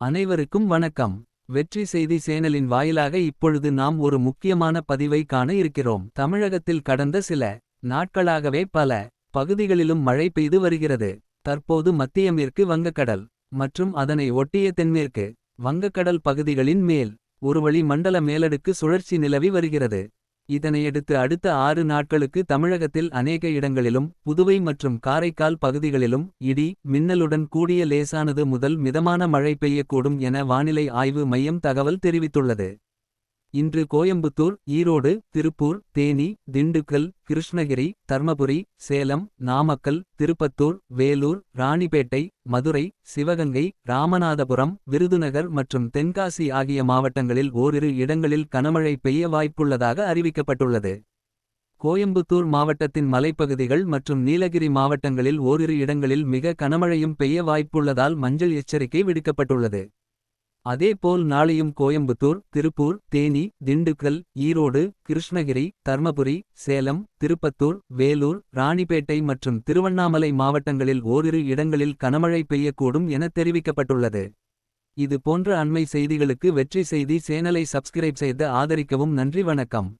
அனைவருக்கும் வணக்கம். வெற்றி செய்தி சேனலின் வாயிலாக இப்பொழுது நாம் ஒரு முக்கியமான பதிவை காண இருக்கிறோம். தமிழகத்தில் கடந்த சில நாட்களாகவே பல பகுதிகளிலும் மழை பெய்து வருகிறது. தற்போது மத்திய மேற்கு வங்கக்கடல் மற்றும் அதனை ஒட்டிய தென்மேற்கு வங்கக்கடல் பகுதிகளின் மேல் ஒருவழி மண்டல மேலடுக்கு சுழற்சி நிலவி வருகிறது. இதனையடுத்து அடுத்த ஆறு நாட்களுக்கு தமிழகத்தில் அநேக இடங்களிலும் புதுவை மற்றும் காரைக்கால் பகுதிகளிலும் இடி மின்னலுடன் கூடிய லேசானது முதல் மிதமான மழை பெய்யக்கூடும் என வானிலை ஆய்வு மையம் தகவல் தெரிவித்துள்ளது. இன்று கோயம்புத்தூர் ஈரோடு திருப்பூர் தேனி திண்டுக்கல் கிருஷ்ணகிரி தர்மபுரி சேலம் நாமக்கல் திருப்பத்தூர் வேலூர் ராணிப்பேட்டை மதுரை சிவகங்கை ராமநாதபுரம் விருதுநகர் மற்றும் தென்காசி ஆகிய மாவட்டங்களில் ஓரிரு இடங்களில் கனமழை பெய்ய வாய்ப்புள்ளதாக அறிவிக்கப்பட்டுள்ளது. கோயம்புத்தூர் மாவட்டத்தின் மலைப்பகுதிகள் மற்றும் நீலகிரி மாவட்டங்களில் ஓரிரு இடங்களில் மிக கனமழையும் பெய்ய வாய்ப்புள்ளதால் மஞ்சள் எச்சரிக்கை விடுக்கப்பட்டுள்ளது. அதேபோல் நாளையும் கோயம்புத்தூர் திருப்பூர் தேனி திண்டுக்கல் ஈரோடு கிருஷ்ணகிரி தர்மபுரி சேலம் திருப்பத்தூர் வேலூர் ராணிப்பேட்டை மற்றும் திருவண்ணாமலை மாவட்டங்களில் ஓரிரு இடங்களில் கனமழை பெய்யக்கூடும் என தெரிவிக்கப்பட்டுள்ளது. இது போன்ற அண்மை செய்திகளுக்கு வெற்றி செய்தி சேனலை சப்ஸ்கிரைப் செய்து ஆதரிக்கவும் நன்றி வணக்கம்.